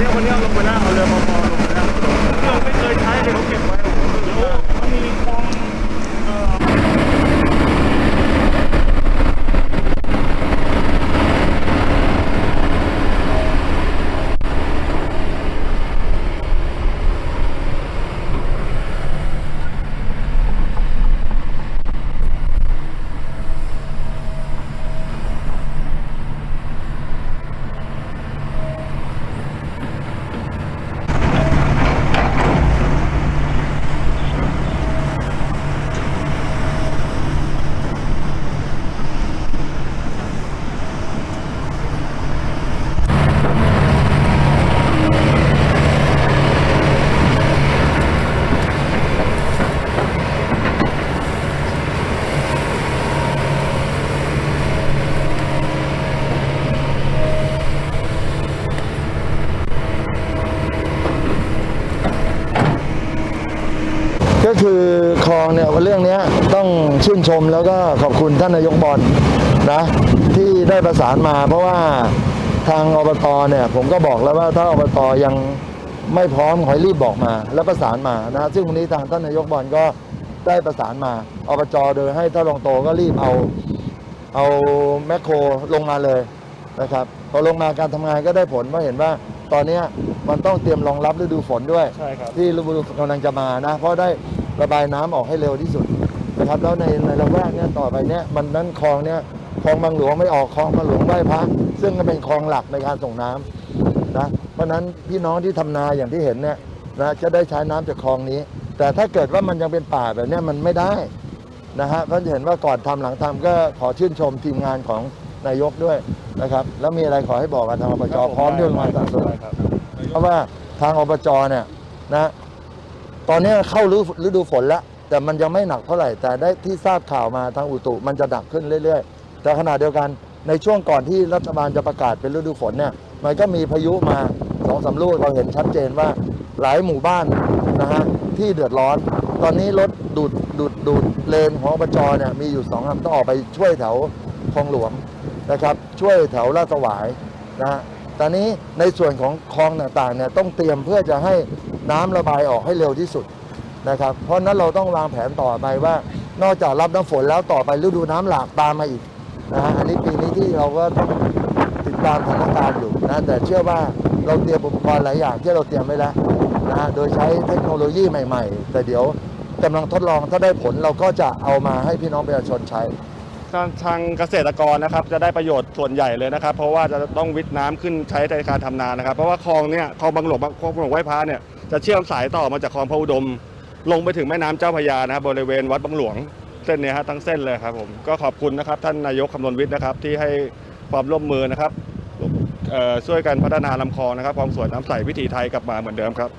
นี้วันนี้ลงไปแล้วเอาเรือมาพอลงไปแล้วเราไม่เคยใช้เลยเขาเก็บไว้เดี๋ยวมีคลอง ก็คือคลองเนี่ยเรื่องเนี้ยต้องชื่นชมแล้วก็ขอบคุณท่านนายกบอลนะที่ได้ประสานมา เพราะว่าทางอบตเนี่ยผมก็บอกแล้วว่าถ้าอบตยังไม่พร้อมขอให้รีบบอกมา แล้วประสานมานะซึ่งวันนี้ทางท่านนายกบอลก็ได้ประสานมาอบจโดยให้ท่านรองโตก็รีบเอาเอาแมคโครลงมาเลยนะครับพอลงมาการทำงานก็ได้ผลเพราะเห็นว่าตอนเนี้ยมันต้องเตรียมรองรับฤดูฝนด้วยใช่ครับที่ฤดูกำลังจะมานะ เพราะได้ ระบายน้ำออกให้เร็วที่สุดนะครับ แล้วในในละแวกเนี้ยต่อไปเนี้ยมันนั้นคลองเนี้ยคลองบางหลวงไม่ออกคลองบางหลวงไหว้พระซึ่งก็เป็นคลองหลักในการส่งน้ำนะเพราะฉะนั้นพี่น้องที่ทำนาอย่างที่เห็นเนี่ยนะจะได้ใช้น้ำจากคลองนี้ แต่ถ้าเกิดว่ามันยังเป็นป่าแบบเนี้ยมันไม่ได้นะฮะก็จะเห็นว่าก่อนทำหลังทำก็ขอชื่นชมทีมงานของนายกด้วยนะครับ แล้วมีอะไรขอให้บอกกับทางอบจพร้อมที่จะมาสนับสนุนครับเพราะว่าทางอบจเนี่ยนะ ตอนนี้เข้าฤดูฝนแล้ว แต่มันยังไม่หนักเท่าไหร่ แต่ได้ที่ทราบข่าวมาทางอุตุมันจะหนักขึ้นเรื่อยๆ แต่ขณะเดียวกันในช่วงก่อนที่รัฐบาลจะประกาศเป็นฤดูฝนเนี่ยมันก็มีพายุมาสองสามลูกเราเห็นชัดเจนว่าหลายหมู่บ้านนะฮะที่เดือดร้อน ตอนนี้รถดูดดูดดูดเลนของอบจเนี่ยมีอยู่สองลำต้องออกไปช่วยแถวคลองหลวงนะครับ ช่วยแถวลาดสวายนะฮะ ตอนนี้ในส่วนของคลองต่างๆเนี่ยต้องเตรียมเพื่อจะให้น้ำระบายออกให้เร็วที่สุดนะครับ เพราะนั้นเราต้องวางแผนต่อไปว่า นอกจากรับน้ำฝนแล้วต่อไปฤดูน้ำหลากตามมาอีกนะฮะอันนี้ปีนี้ที่เราก็ต้องติดตามสถานการณ์อยู่นะแต่เชื่อว่าเราเตรียมอุปกรณ์หลายอย่างที่เราเตรียมไว้แล้วนะฮะโดยใช้เทคโนโลยีใหม่ ๆ แต่เดี๋ยวกำลังทดลองถ้าได้ผลเราก็จะเอามาให้พี่น้องประชาชนใช้ ทางทางเกษตรกรนะครับจะได้ประโยชน์ส่วนใหญ่เลยนะครับ เพราะว่าจะต้องวิทย์น้ำขึ้นใช้ในการทำนานะครับ เพราะว่าคลองเนี่ยคลองบางหลวงคลองบางหลวงไหว้พระเนี่ยจะเชื่อมสายต่อมาจากคลองพระอุดม ลงไปถึงแม่น้ำเจ้าพระยานะครับบริเวณวัดบางหลวงเส้นเนี้ฮะทั้งเส้นเลยครับผมก็ขอบคุณนะครับ ท่านนายกคำนวณวิทย์นะครับที่ให้ความร่วมมือนะครับช่วยกันพัฒนาลำคลองนะครับความสวยน้ำใสวิถีไทยกลับมาเหมือนเดิมครับ